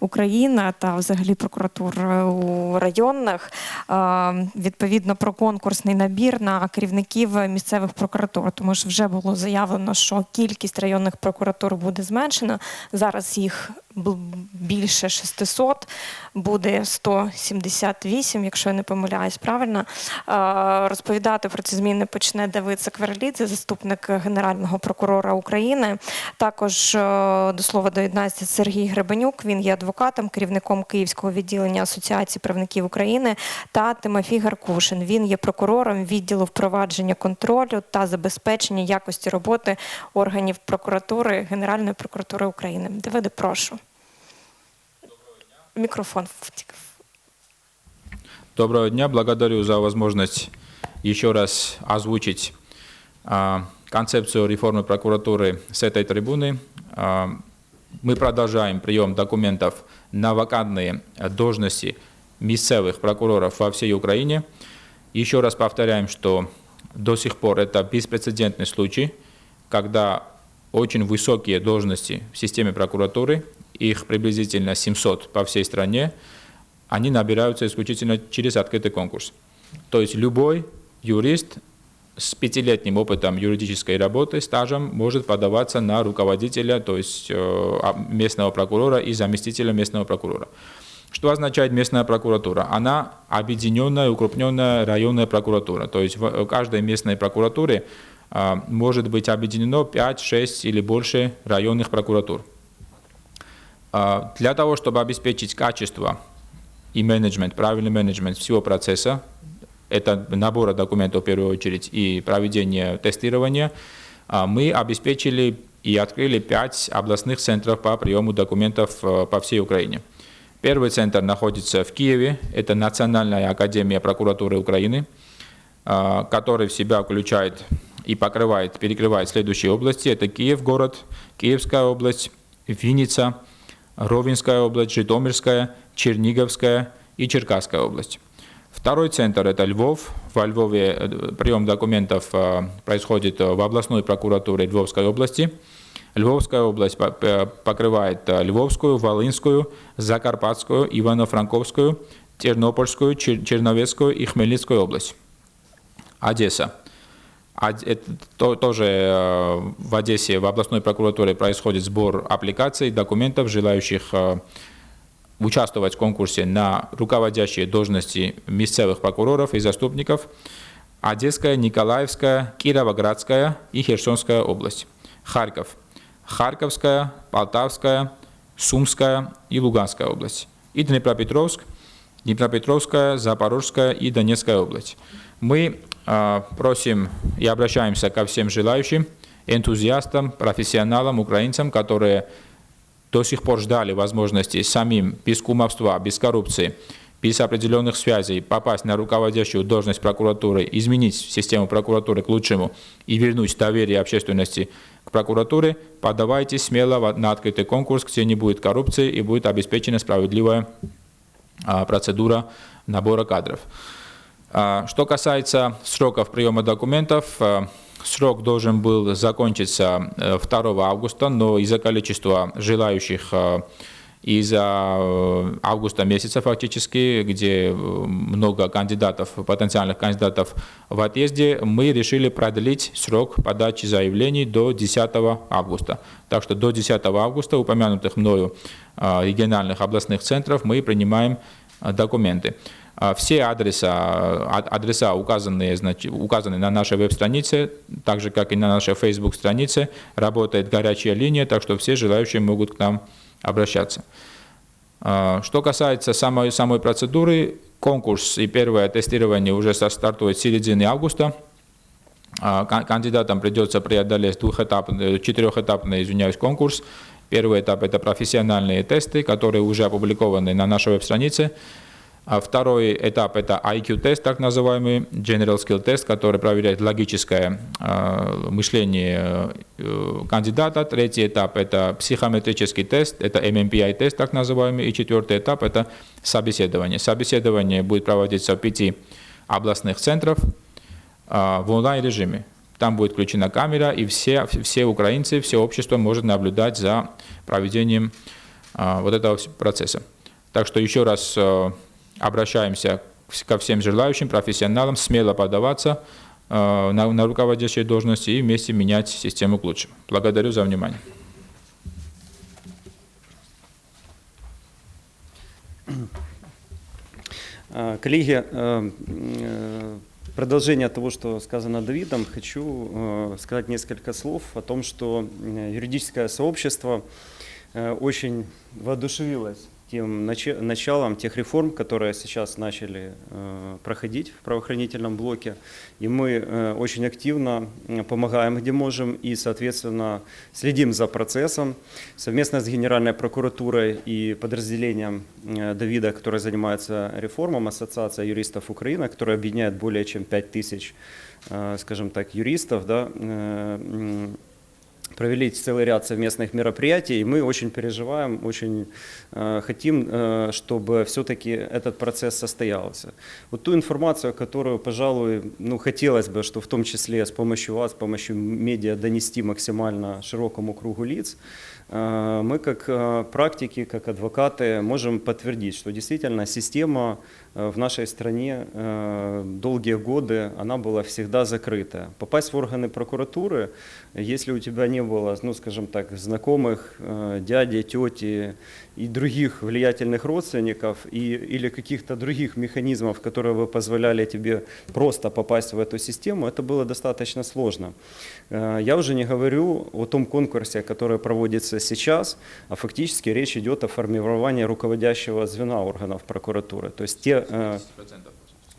Україна та взагалі прокуратур е, у районних е, відповідно про конкурсний набір на керівників місцевих прокуратур. Тому що вже було заявлено, що кількість районних прокуратур буде зменшена. Зараз їх більше 600, буде 178, якщо я не помиляюсь, правильно. Розповідати про ці зміни почне Давид Сакверлідзе, заступник генерального прокурора України. Також е, до слова доєднається Сергій Гребенюк. Він є адвокатом, керівником Київського відділення Асоціації правників України та Тимофій Гаркушин. Він є прокурором відділу впровадження контролю та забезпечення якості роботи органів прокуратури Генеральної прокуратури України. Давиде, прошу. Мікрофон втік. Доброго дня, благодарю за возможность еще раз озвучить а, концепцию реформы прокуратуры с этой трибуны. А, мы продолжаем прием документов на вакантные должности местных прокуроров во всей Украине. Еще раз повторяем, что до сих пор это беспрецедентный случай, когда очень высокие должности в системе прокуратуры, их приблизительно 700 по всей стране, они набираются исключительно через открытый конкурс. То есть любой юрист с пятилетним опытом юридической работы, стажем, может подаваться на руководителя, то есть э, а- местного прокурора и заместителя местного прокурора. Что означает местная прокуратура? Она объединенная, укрупненная районная прокуратура. То есть в каждой местной прокуратуре а, может быть объединено 5, 6 или больше районных прокуратур. А, Для того, чтобы обеспечить качество и менеджмент, правильный менеджмент всего процесса, это набора документов в первую очередь и проведение тестирования, а, мы обеспечили и открыли пять областных центров по приему документов э, по всей Украине. Первый центр находится в Киеве, это Национальная академия прокуратуры Украины, а, который в себя включает и покрывает, перекрывает следующие области. Это Киев город, Киевская область, Винница, Ровенская область, Житомирская, Черниговская и Черкасская область. Второй центр – это Львов. Во Львове э, прием документов э, происходит э, в областной прокуратуре Львовской области. Львовская область по- по- покрывает Львовскую, Волынскую, Закарпатскую, Ивано-Франковскую, Тернопольскую, Чер- Черновецкую и Хмельницкую область. Одесса. Од- это то- тоже э, в Одессе, в областной прокуратуре происходит сбор аппликаций, документов, желающих э, участвовать в конкурсе на руководящие должности местных прокуроров и заступников. Одесская, Николаевская, Кировоградская и Херсонская область. Харьков. Харьковская, Полтавская, Сумская и Луганская область. И Днепропетровск, Днепропетровская, Запорожская и Донецкая область. Мы э, просим и обращаемся ко всем желающим, энтузиастам, профессионалам, украинцам, которые до сих пор ждали возможности самим без кумовства, без коррупции, без определенных связей попасть на руководящую должность прокуратуры, изменить систему прокуратуры к лучшему и вернуть доверие общественности к прокуратуре, подавайтесь смело на открытый конкурс, где не будет коррупции и будет обеспечена справедливая а, процедура набора кадров. А, Что касается сроков приема документов, а, срок должен был закончиться э, 2 августа, но из-за количества желающих а, из-за э, августа месяца фактически, где э, много кандидатов, потенциальных кандидатов в отъезде, мы решили продлить срок подачи заявлений до 10 августа. Так что до 10 августа упомянутых мною региональных областных центров мы принимаем документы. А, Все адреса, а, адреса указанные, значит, указаны на нашей веб-странице, так же, как и на нашей Facebook-странице. Работает горячая линия, так что все желающие могут к нам обращаться. А, Что касается самой, самой процедуры, конкурс и первое тестирование уже стартует с середины августа. Кан- Кандидатам придется преодолеть двухэтапный, четырехэтапный, извиняюсь, конкурс. Первый этап – это профессиональные тесты, которые уже опубликованы на нашей веб-странице. А второй этап – это IQ-тест, так называемый General Skill Test, который проверяет логическое э, мышление э, кандидата. Третий этап – это психометрический тест, это MMPI-тест, так называемый. И четвертый этап – это собеседование. Собеседование будет проводиться в пяти областных центрах а, в онлайн-режиме. Там будет включена камера, и все, все украинцы, все общество может наблюдать за проведением а, вот этого процесса. Так что еще раз э, обращаемся ко всем желающим профессионалам смело подаваться э, на, на руководящие должности и вместе менять систему к лучшему. Благодарю за внимание. А, Коллеги, э, э, продолжение того, что сказано Давидом, хочу сказать несколько слов о том, что юридическое сообщество очень воодушевилось тем нача- началом тех реформ, которые сейчас начали э, проходить в правоохранительном блоке. И мы э, очень активно э, помогаем, где можем, и, соответственно, следим за процессом. Совместно с Генеральной прокуратурой и подразделением Давида, который занимается реформом, Ассоциация юристов Украины, которая объединяет более чем 5 тысяч, э, скажем так, юристов, да, провели целый ряд совместных мероприятий, и мы очень переживаем, очень э, хотим, э, чтобы все-таки этот процесс состоялся. Вот ту информацию, которую, пожалуй, ну, хотелось бы, что в том числе с помощью вас, с помощью медиа донести максимально широкому кругу лиц, мы как э, практики, как адвокаты можем подтвердить, что действительно система э, в нашей стране э, долгие годы она была всегда закрыта. Попасть в органы прокуратуры, если у тебя не было, ну, скажем так, знакомых, э, дяди, тети и других влиятельных родственников и, или каких-то других механизмов, которые бы позволяли тебе просто попасть в эту систему, это было достаточно сложно. Э, Я уже не говорю о том конкурсе, который проводится сейчас, а фактически речь идет о формировании руководящего звена органов прокуратуры. То есть те э,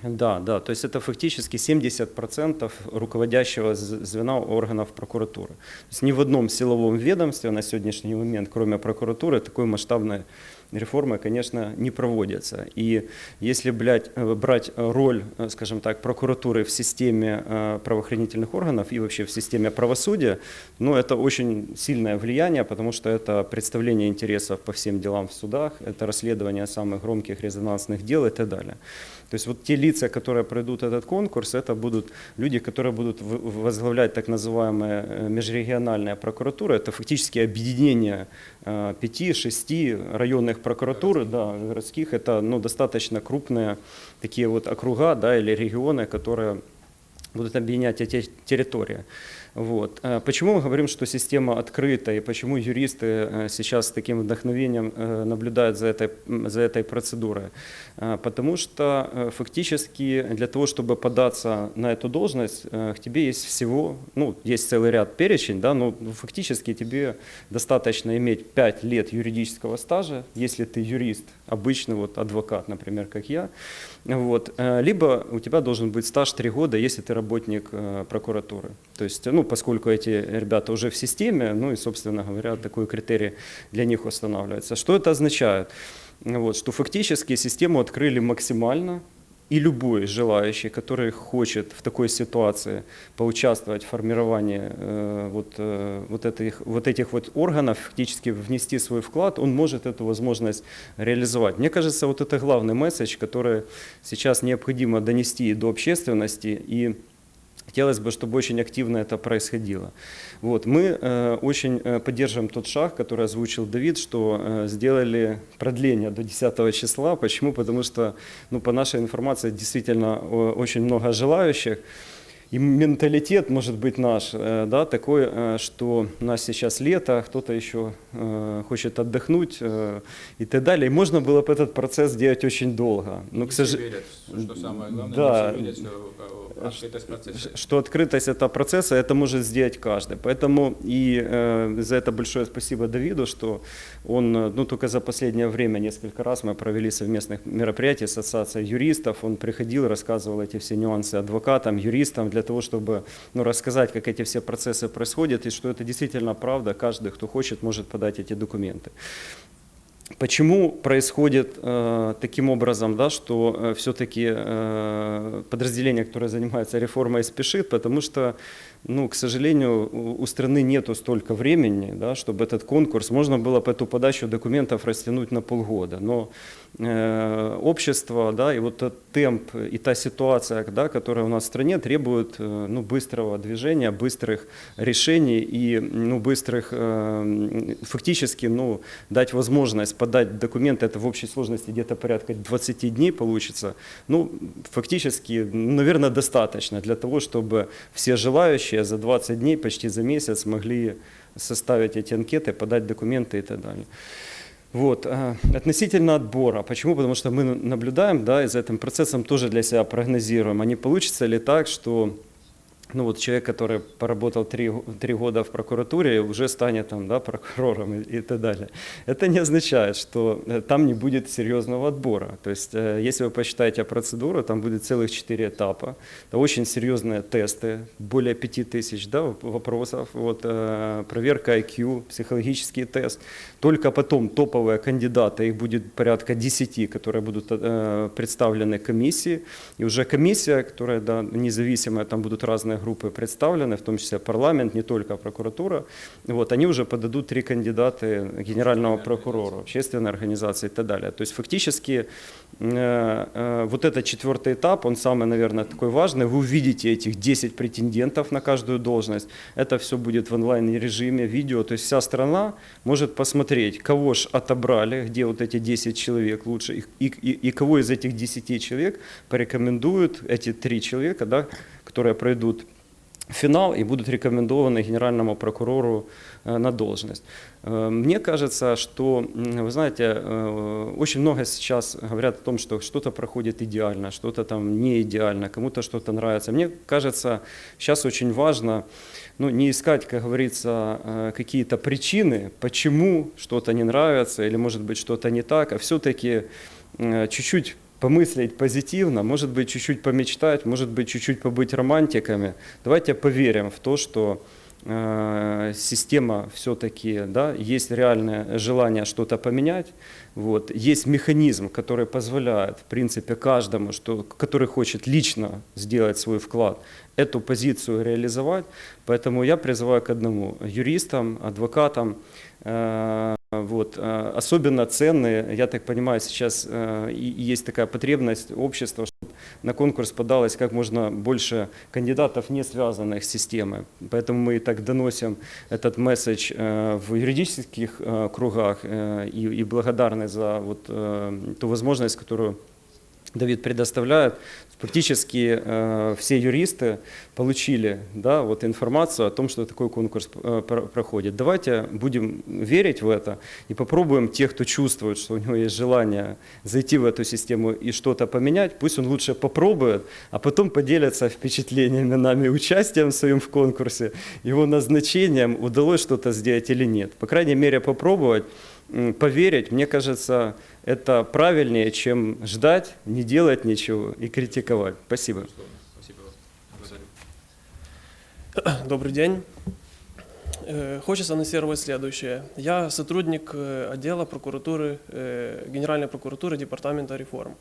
да, да, то есть это фактически 70% руководящего звена органов прокуратуры. То есть ни в одном силовом ведомстве на сегодняшний момент, кроме прокуратуры, такой масштабной реформы, конечно, не проводится. И если блядь, э, брать роль, э, скажем так, прокуратуры в системе э, правоохранительных органов и вообще в системе правосудия, ну, это очень сильное влияние, потому что это представление интересов по всем делам в судах, это расследование самых громких резонансных дел и так далее. То есть вот те лица, которые пройдут этот конкурс, это будут люди, которые будут возглавлять так называемые межрегиональные прокуратуры. Это фактически объединение пяти-шести районных прокуратур, да, городских. Это ну, достаточно крупные такие вот округа да, или регионы, которые будут объединять эти территории. Вот. Э, Почему мы говорим, что система открыта, и почему юристы э, сейчас с таким вдохновением э, наблюдают за этой, за этой процедурой? Потому что фактически для того, чтобы податься на эту должность, к тебе есть всего, ну, есть целый ряд перечень, да, но фактически тебе достаточно иметь 5 лет юридического стажа, если ты юрист, обычный вот адвокат, например, как я, вот. Либо у тебя должен быть стаж 3 года, если ты работник прокуратуры. То есть, ну, поскольку эти ребята уже в системе, ну и, собственно говоря, такой критерий для них устанавливается. Что это означает? Вот, что фактически систему открыли максимально, и любой желающий, который хочет в такой ситуации поучаствовать в формировании э, вот, э, вот, этих, вот этих вот органов, фактически внести свой вклад, он может эту возможность реализовать. Мне кажется, вот это главный месседж, который сейчас необходимо донести до общественности и Хотелось бы, чтобы очень активно это происходило. Вот. Мы э, очень э, поддерживаем тот шаг, который озвучил Давид, что э, сделали продление до 10 числа. Почему? Потому что, ну, по нашей информации, действительно очень много желающих. И менталитет может быть наш, э, да, такой, э, что у нас сейчас лето, кто-то еще э, хочет отдохнуть и так далее. И можно было бы этот процесс делать очень долго. Но, к сожалению, что самое главное, Да. верят, что открытость процесса. что открытость этого процесса, это может сделать каждый. Поэтому и за это большое спасибо Давиду, что он, ну, только за последнее время несколько раз мы провели совместных мероприятий с ассоциацией юристов. Он приходил, рассказывал эти все нюансы адвокатам, юристам, для того, чтобы ну, рассказать, как эти все процессы происходят, и что это действительно правда. Каждый, кто хочет, может подать эти документы. Почему происходит э, таким образом, да, что э, все-таки э, подразделение, которое занимается реформой, спешит? Потому что ну, к сожалению, у у страны нету столько времени, да, чтобы этот конкурс, можно было бы эту подачу документов растянуть на полгода, но общество, да, и вот тот темп и та ситуация, да, которая у нас в стране требует э, ну, быстрого движения, быстрых решений и ну, быстрых, э, фактически, ну, дать возможность подать документы, это в общей сложности где-то порядка 20 дней получится, ну, фактически, наверное, достаточно для того, чтобы все желающие за 20 дней, почти за месяц, могли составить эти анкеты, подать документы и так далее. Вот. а, Относительно отбора. Почему? Потому что мы наблюдаем, да, и за этим процессом тоже для себя прогнозируем. А не получится ли так, что ну вот человек, который поработал три, три года в прокуратуре, уже станет там, да, прокурором и, и так далее. Это не означает, что э, там не будет серьезного отбора. То есть, э, если вы посчитаете процедуру, там будет целых четыре этапа. Это очень серьезные тесты, более пяти тысяч да, воп- вопросов. Вот, э, проверка IQ, психологический тест. Только потом топовые кандидаты, их будет порядка 10, которые будут представлены комиссии. И уже комиссия, которая да, независимая, там будут разные группы представлены, в том числе парламент, не только прокуратура. Вот, они уже подадут три кандидаты генерального прокурора, общественной организации и так далее. То есть фактически э, э, вот этот четвертый этап, он самый, наверное, такой важный. Вы увидите этих 10 претендентов на каждую должность. Это все будет в онлайн-режиме, видео. То есть вся страна может посмотреть, кого ж отобрали, где вот эти 10 человек лучше, и, и, и- и кого из этих 10 человек порекомендуют эти три человека, да, которые пройдут финал и будут рекомендованы генеральному прокурору э, на должность. Э, Мне кажется, что, вы знаете, э, очень много сейчас говорят о том, что что-то проходит идеально, что-то там не идеально, кому-то что-то нравится. Мне кажется, сейчас очень важно ну, не искать, как говорится, какие-то причины, почему что-то не нравится или, может быть, что-то не так, а все-таки чуть-чуть помыслить позитивно, может быть, чуть-чуть помечтать, может быть, чуть-чуть побыть романтиками. Давайте поверим в то, что э, система все-таки, да, есть реальное желание что-то поменять, вот, есть механизм, который позволяет, в принципе, каждому, что, который хочет лично сделать свой вклад, эту позицию реализовать. Поэтому я призываю к одному, юристам, адвокатам, э, вот. э, Особенно ценные, я так понимаю, сейчас э, есть такая потребность общества, чтобы на конкурс подалось как можно больше кандидатов, не связанных с системой. Поэтому мы и так доносим этот месседж э, в юридических э, кругах и, благодарны за вот, ту возможность, которую Давид предоставляет. Практически э, все юристы получили да, вот информацию о том, что такой конкурс э, про- проходит. Давайте будем верить в это и попробуем тех, кто чувствует, что у него есть желание зайти в эту систему и что-то поменять, пусть он лучше попробует, а потом поделится впечатлениями нами, участием своим в конкурсе, его назначением, удалось что-то сделать или нет. По крайней мере, попробовать, поверить, мне кажется, это правильнее, чем ждать, не делать ничего и критиковать. Спасибо. Добрый день. Э, Хочется анонсировать следующее. Я сотрудник э, отдела прокуратуры, э, Генеральной прокуратуры Департамента реформ.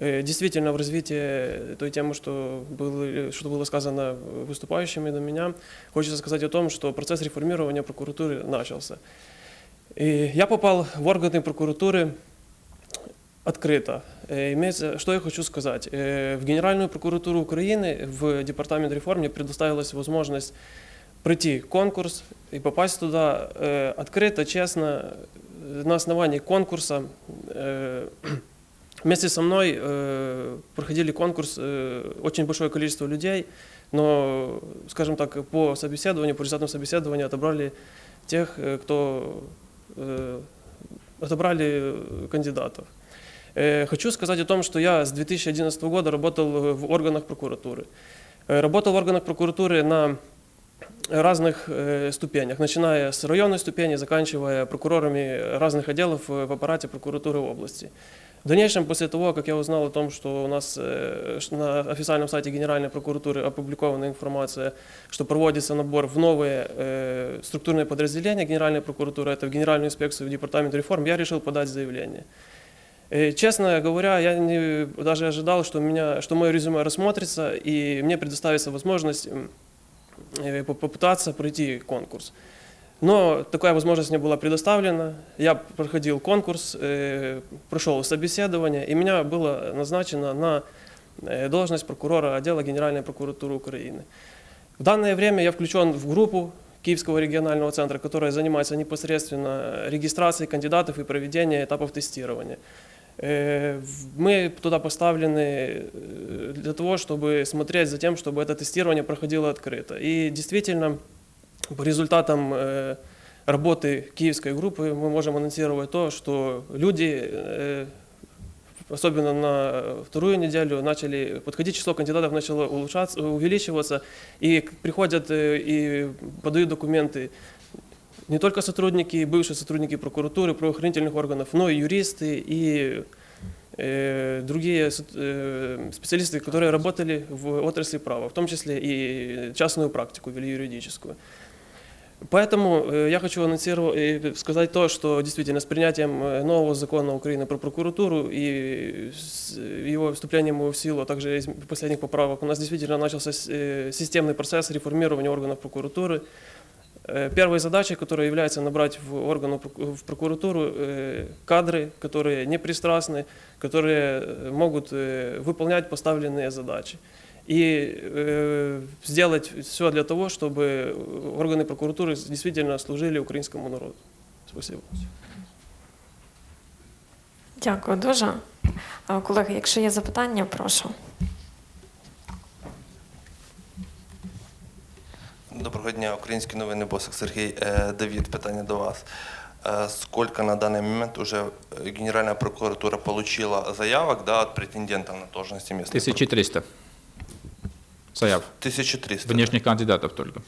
Действительно, в развитии той темы, что было, что было сказано выступающими до меня, хочется сказать о том, что процесс реформирования прокуратуры начался. И я попал в органы прокуратуры открыто. Э, что я хочу сказать. Э, В Генеральную прокуратуру Украины, в Департамент реформ мне предоставилась возможность пройти конкурс и попасть туда э, открыто, честно, на основании конкурса. Вместе со мной проходили конкурс очень большое количество людей, но, скажем так, по собеседованию, по результатам собеседования отобрали тех, кто отобрали э, кандидатов. Э, Хочу сказать о том, что я с 2011 года работал э, в органах прокуратуры. Э, Работал в органах прокуратуры на разных э, ступенях, начиная с районной ступени, заканчивая прокурорами разных отделов э, в аппарате прокуратуры области. В дальнейшем, после того, как я узнал о том, что у нас э, на официальном сайте Генеральной прокуратуры опубликована информация, что проводится набор в новые э, структурные подразделения Генеральной прокуратуры, это в Генеральную инспекцию, в Департамент реформ, я решил подать заявление. Э, Честно говоря, я не, даже ожидал, что, меня, что мое резюме рассмотрится и мне предоставится возможность попытаться пройти конкурс. Но такая возможность мне была предоставлена. Я проходил конкурс, э, прошел собеседование, и меня было назначено на э, должность прокурора отдела Генеральной прокуратуры Украины. В данное время я включен в группу Киевского регионального центра, которая занимается непосредственно регистрацией кандидатов и проведением этапов тестирования. Э, Мы туда поставлены для того, чтобы смотреть за тем, чтобы это тестирование проходило открыто. И действительно, по результатам э, работы киевской группы мы можем анонсировать то, что люди, э, особенно на вторую неделю, начали подходить, число кандидатов начало улучшаться, увеличиваться, и приходят э, и подают документы не только сотрудники, бывшие сотрудники прокуратуры, правоохранительных органов, но и юристы, и другие специалисты, которые работали в отрасли права, в том числе и частную практику вели юридическую. Поэтому э, я хочу анонсировать, э, сказать то, что действительно с принятием э, нового закона Украины про прокуратуру и его вступлением в силу, а также из последних поправок, у нас действительно начался системный процесс реформирования органов прокуратуры. Первой задачей, которая является набрать в органы прок- в прокуратуру кадры, которые непристрастны, которые могут выполнять поставленные задачи. И э, сделать все для того, чтобы органы прокуратуры действительно служили украинскому народу. Спасибо. Дякую дуже. Е, Колеги, якщо є запитання, прошу. Доброго дня, українські новини, Босик Сергій. Е, Давид, питання до вас. Е, Сколько на данный момент уже э, Генеральная прокуратура получила заявок да, от претендентов на должности местных? 1300 Заяв. 1300. Внешних кандидатов только.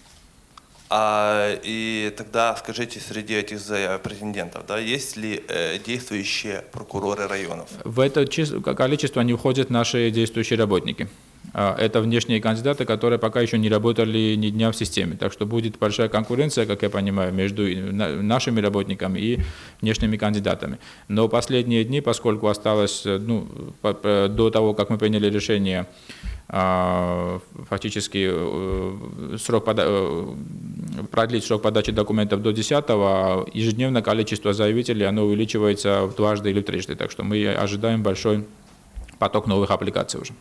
А, и тогда скажите, среди этих претендентов, да, есть ли э, действующие прокуроры районов? В это количество не входят наши действующие работники. А, Это внешние кандидаты, которые пока еще не работали ни дня в системе. Так что будет большая конкуренция, как я понимаю, между нашими работниками и внешними кандидатами. Но последние дни, поскольку осталось э, ну, по- до того, как мы приняли решение фактически э, срок пода- э, продлить срок подачи документов до 10 а ежедневно количество заявителей оно увеличивается в дважды или в трижды. Так что мы ожидаем большой поток новых аппликаций уже.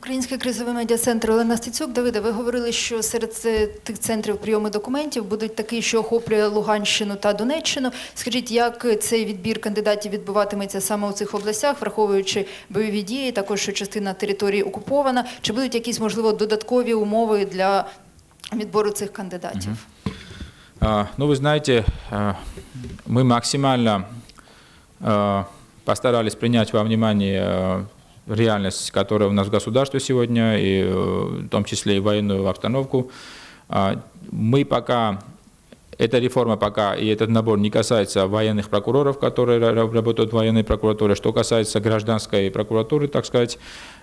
Український кризовий медіа-центр Олена Стецюк. Давиде, ви говорили, що серед тих центрів прийому документів будуть такі, що охоплює Луганщину та Донеччину. Скажіть, як цей відбір кандидатів відбуватиметься саме у цих областях, враховуючи бойові дії, також що частина території окупована? Чи будуть якісь можливо додаткові умови для відбору цих кандидатів? А, Ну, вы знаете, а, мы максимально постарались принять во внимание реальность, которая у нас в государстве сегодня, и э, в том числе и военную обстановку. А, Мы пока, эта реформа пока и этот набор не касается военных прокуроров, которые ра- работают в военной прокуратуре. Что касается гражданской прокуратуры, так сказать,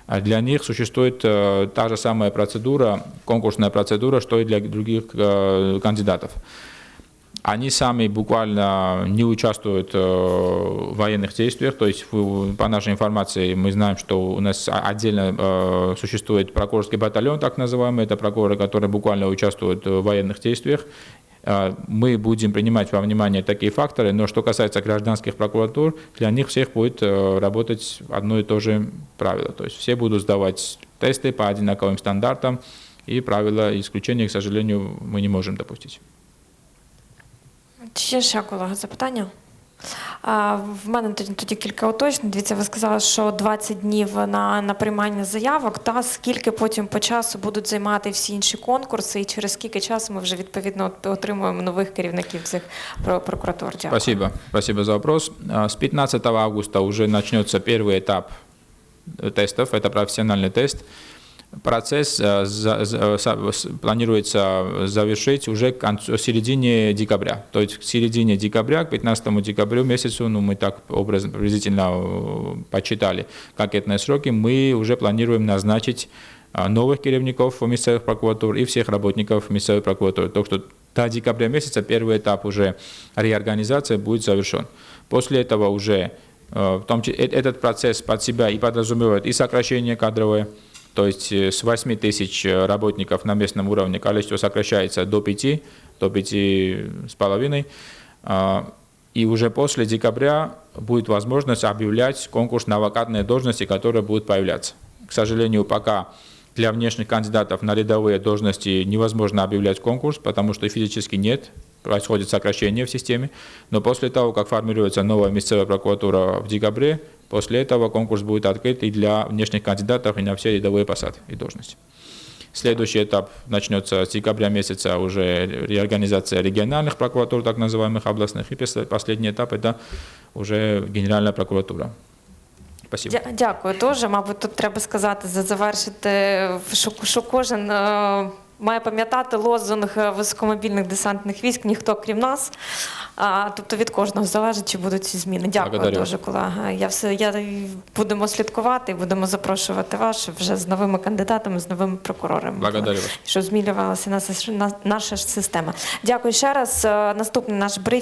а для них существует э, та же самая процедура, конкурсная процедура, что и для других э, кандидатов. Они сами буквально не участвуют э, в военных действиях, то есть по нашей информации мы знаем, что у нас отдельно э, существует прокурорский батальон, так называемый, это прокуроры, которые буквально участвуют в военных действиях. Э, Мы будем принимать во внимание такие факторы, но что касается гражданских прокуратур, для них всех будет э, работать одно и то же правило. То есть все будут сдавать тесты по одинаковым стандартам, и правила исключения, к сожалению, мы не можем допустить. Чи є ще колеги запитання? А, В мене тоді, тоді кілька уточнень. Дивіться, ви сказали, що 20 днів на, на приймання заявок, та скільки потім по часу будуть займати всі інші конкурси, і через скільки часу ми вже відповідно от- отримуємо нових керівників цих про- прокуратур? Дякую. Спасибо. Спасибо за вопрос. А, С 15 августа уже начнется первый этап э, тестов. Это профессиональный тест. Процесс э, э, планируется завершить уже к концу, середине декабря. То есть к середине декабря, к 15 декабрю месяцу, ну мы так образно, приблизительно э, почитали конкретные сроки, мы уже планируем назначить а, новых керівников местных прокуратур и всех работников местной прокуратуры. Так что до декабря месяца первый этап уже реорганизации будет завершен. После этого уже Э, В том числе э- этот процесс под себя и подразумевает и сокращение кадровое, то есть э, с 8 тысяч э, работников на местном уровне количество сокращается до 5, до 5 с половиной. А, И уже после декабря будет возможность объявлять конкурс на вакантные должности, которые будут появляться. К сожалению, пока для внешних кандидатов на рядовые должности невозможно объявлять конкурс, потому что физически нет, происходит сокращение в системе. Но после того, как формируется новая местная прокуратура в декабре, после этого конкурс будет открыт и для внешних кандидатов, и на все рядовые посады и должности. Следующий этап начнется с декабря месяца уже реорганизация региональных прокуратур, так называемых областных. И пос- последний этап это уже Генеральная прокуратура. Спасибо. Дя- Дякую. Теж, мабуть, тут треба сказати, за- завершити, що, що кожен має пам'ятати лозунг е, високомобільних десантних військ, ніхто крім нас. А, тобто від кожного залежить, чи будуть ці зміни. Дякую Благодарю. дуже, колега. Я все я будемо слідкувати і будемо запрошувати вас вже з новими кандидатами, з новими прокурорами. Благодарю вас. Щоб змінювалася наша, наша система. Дякую ще раз. Е, Наступний наш брифінг.